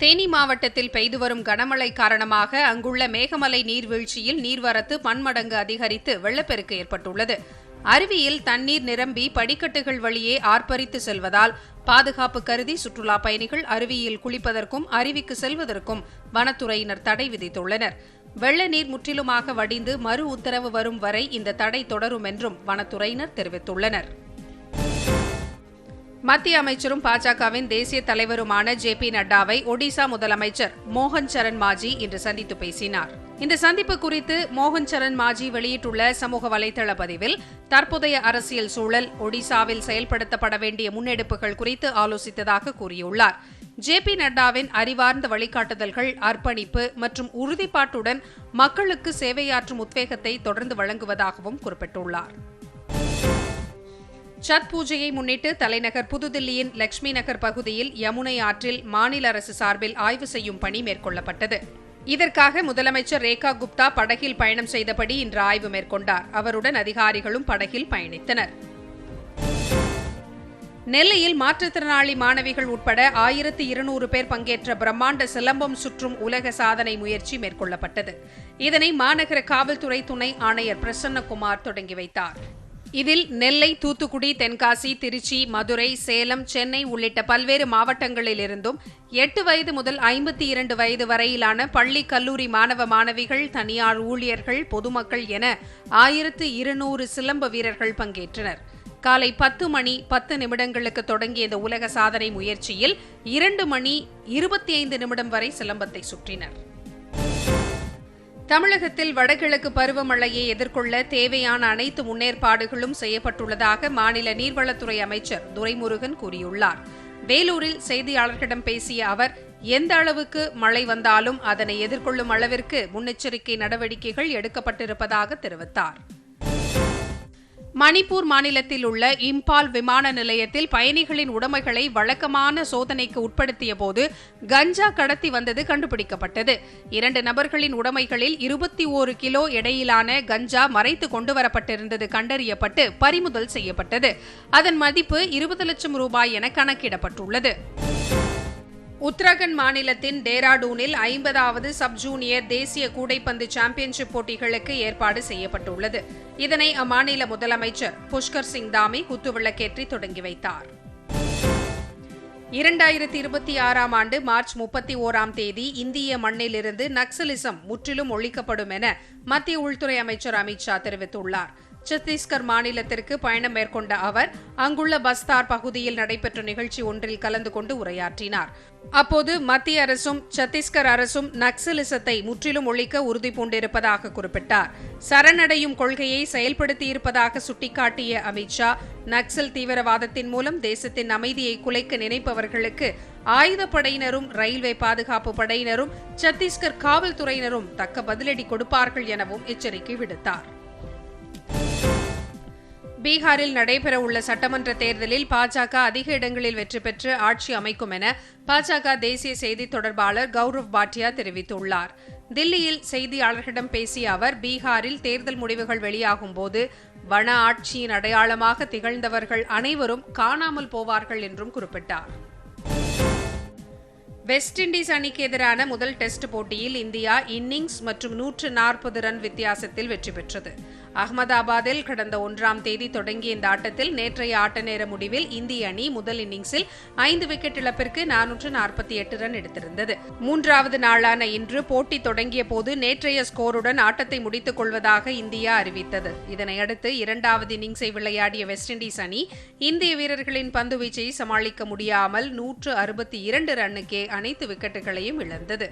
தேனி மாவட்டத்தில் பெய்து வரும் கனமழை காரணமாக அங்குள்ள மேகமலை நீர்வீழ்ச்சியில் நீர்வரத்து பன்மடங்கு அதிகரித்து வெள்ளப்பெருக்கு ஏற்பட்டுள்ளது. அருவியில் தண்ணீர் நிரம்பி படிக்கட்டுகள் வழியே ஆர்ப்பரித்து செல்வதால் பாதுகாப்பு கருதி சுற்றுலா பயணிகள் அருவியில் குளிப்பதற்கும் அருவிக்கு செல்வதற்கும் வனத்துறையினர் தடை விதித்துள்ளனர். வெள்ள நீர் முற்றிலுமாக வடிந்து மறு உத்தரவு வரும் வரை இந்த தடை தொடரும் என்றும் வனத்துறையினர் தெரிவித்துள்ளனர். மத்திய அமைச்சரும் பாஜகவின் தேசிய தலைவருமான ஜே பி நட்டாவை ஒடிசா முதலமைச்சர் மோகன் சரண் மாஜி இன்று சந்தித்து பேசினார். இந்த சந்திப்பு குறித்து மோகன் சரண் மாஜி வெளியிட்டுள்ள சமூக வலைதள பதிவில் தற்போதைய அரசியல் சூழல் ஒடிசாவில் செயல்படுத்தப்பட வேண்டிய முன்னெடுப்புகள் குறித்து ஆலோசித்ததாக கூறியுள்ளார். ஜே பி நட்டாவின் அறிவார்ந்த வழிகாட்டுதல்கள் அர்ப்பணிப்பு மற்றும் உறுதிப்பாட்டுடன் மக்களுக்கு சேவையாற்றும் உத்வேகத்தை தொடர்ந்து வழங்குவதாகவும் குறிப்பிட்டுள்ளார். சத் பூஜையை முன்னிட்டு தலைநகர் புதுதில்லியின் லட்சுமி நகர் பகுதியில் யமுனை ஆற்றில் மாநில அரசு சார்பில் ஆய்வு செய்யும் பணி மேற்கொள்ளப்பட்டது. இதற்காக முதலமைச்சர் ரேகா குப்தா படகில் பயணம் செய்தபடி இன்று ஆய்வு மேற்கொண்டார். அவருடன் அதிகாரிகளும் படகில் பயணித்தனர். நெல்லையில் மாற்றுத்திறனாளி மாணவிகள் உட்பட ஆயிரத்தி இருநூறு பேர் பங்கேற்ற பிரம்மாண்ட சிலம்பம் சுற்றும் உலக சாதனை முயற்சி மேற்கொள்ளப்பட்டது. இதனை மாநகர காவல்துறை துணை ஆணையர் பிரசன்னகுமார் தொடங்கி வைத்தார். இதில் நெல்லை தூத்துக்குடி தென்காசி திருச்சி மதுரை சேலம் சென்னை உள்ளிட்ட பல்வேறு மாவட்டங்களிலிருந்தும் எட்டு வயது முதல் ஐம்பத்தி இரண்டு வயது வரையிலான பள்ளி கல்லூரி மாணவ மாணவிகள் தனியார் ஊழியர்கள் பொதுமக்கள் என ஆயிரத்து இருநூறு சிலம்ப வீரர்கள் பங்கேற்றனர். காலை பத்து மணி பத்து நிமிடங்களுக்கு தொடங்கிய இந்த உலக சாதனை முயற்சியில் இரண்டு மணி இருபத்தி ஐந்து நிமிடம் வரை சிலம்பத்தை சுற்றினர். தமிழகத்தில் வடகிழக்கு பருவமழையை எதிர்கொள்ள தேவையான அனைத்து முன்னேற்பாடுகளும் செய்யப்பட்டுள்ளதாக மாநில நீர்வளத்துறை அமைச்சர் துரைமுருகன் கூறியுள்ளார். வேலூரில் செய்தியாளர்களிடம் பேசிய அவர் எந்த அளவுக்கு மழை வந்தாலும் அதனை எதிர்கொள்ளும் அளவிற்கு முன்னெச்சரிக்கை நடவடிக்கைகள் எடுக்கப்பட்டிருப்பதாக தெரிவித்தார். மணிப்பூர் மாநிலத்தில் உள்ள இம்பால் விமான நிலையத்தில் பயணிகளின் உடைமைகளை வழக்கமான சோதனைக்கு உட்படுத்திய போது கஞ்சா கடத்தி வந்தது கண்டுபிடிக்கப்பட்டது. இரண்டு நபர்களின் உடைமைகளில் இருபத்தி ஓரு கிலோ எடையிலான கஞ்சா மறைத்து கொண்டுவரப்பட்டிருந்தது கண்டறியப்பட்டு பறிமுதல் செய்யப்பட்டது. அதன் மதிப்பு இருபது லட்சம் ரூபாய் என கணக்கிடப்பட்டுள்ளது. உத்தரகண்ட் மாநிலத்தின் டேராடூனில் ஐம்பதாவது சப் ஜூனியர் தேசிய கூடைப்பந்து சாம்பியன்ஷிப் போட்டிகளுக்கு ஏற்பாடு செய்யப்பட்டுள்ளது. இதனை அம்மாநில முதலமைச்சர் புஷ்கர் சிங் தாமி குத்துவிளக்கேற்றி தொடங்கி வைத்தார். இரண்டாயிரத்தி இருபத்தி ஆறாம் ஆண்டு மார்ச் முப்பத்தி ஓராம் தேதி இந்திய மண்ணிலிருந்து நக்சலிசம் முற்றிலும் ஒழிக்கப்படும் என மத்திய உள்துறை அமைச்சர் அமித்ஷா தெரிவித்துள்ளார். சத்தீஸ்கர் மாநிலத்திற்கு பயணம் மேற்கொண்ட அவர் அங்குள்ள பஸ்தார் பகுதியில் நடைபெற்ற நிகழ்ச்சி ஒன்றில் கலந்து கொண்டு உரையாற்றினார். அப்போது மத்திய அரசும் சத்தீஸ்கர் அரசும் நக்சலிசத்தை முற்றிலும் ஒழிக்க உறுதி பூண்டிருப்பதாக குறிப்பிட்டார். சரணடையும் கொள்கையை செயல்படுத்தியிருப்பதாக சுட்டிக்காட்டிய அமித்ஷா நக்சல் தீவிரவாதத்தின் மூலம் தேசத்தின் அமைதியை குலைக்க நினைப்பவர்களுக்கு ஆயுதப்படையினரும் ரயில்வே பாதுகாப்பு படையினரும் சத்தீஸ்கர் காவல்துறையினரும் தக்க பதிலடி கொடுப்பார்கள் எனவும் எச்சரிக்கை விடுத்தார். பீகாரில் நடைபெறவுள்ள சட்டமன்ற தேர்தலில் பாஜக அதிக இடங்களில் வெற்றி பெற்று ஆட்சி அமைக்கும் என பாஜக தேசிய செய்தி தொடர்பாளர் கௌரவ் பாட்டியா தெரிவித்துள்ளார். தில்லியில் செய்தியாளர்களிடம் பேசிய அவர் பீகாரில் தேர்தல் முடிவுகள் வெளியாகும் போது வன ஆட்சியின் அடையாளமாக திகழ்ந்தவர்கள் அனைவரும் காணாமல் போவார்கள் என்றும் குறிப்பிட்டார். வெஸ்ட் இண்டீஸ் அணிக்கு எதிரான முதல் டெஸ்ட் போட்டியில் இந்தியா இன்னிங்ஸ் மற்றும் நூற்று நாற்பது ரன் வித்தியாசத்தில் வெற்றி பெற்றது. அகமதாபாத்தில் கடந்த ஒன்றாம் தேதி தொடங்கிய இந்த ஆட்டத்தில் நேற்றைய ஆட்ட நேர முடிவில் இந்திய அணி முதல் இன்னிங்ஸில் ஐந்து விக்கெட் இழப்பிற்கு நானூற்று நாற்பத்தி எட்டு ரன் எடுத்திருந்தது. மூன்றாவது நாளான இன்று போட்டி தொடங்கிய போது நேற்றைய ஸ்கோருடன் ஆட்டத்தை முடித்துக் கொள்வதாக இந்தியா அறிவித்தது. இதனையடுத்து இரண்டாவது இன்னிங்ஸை விளையாடிய வெஸ்ட் இண்டீஸ் அணி இந்திய வீரர்களின் பந்துவீச்சை சமாளிக்க முடியாமல் நூற்று அறுபத்தி இரண்டு ரன்னுக்கே அனைத்து விக்கெட்டுகளையும் இழந்தது.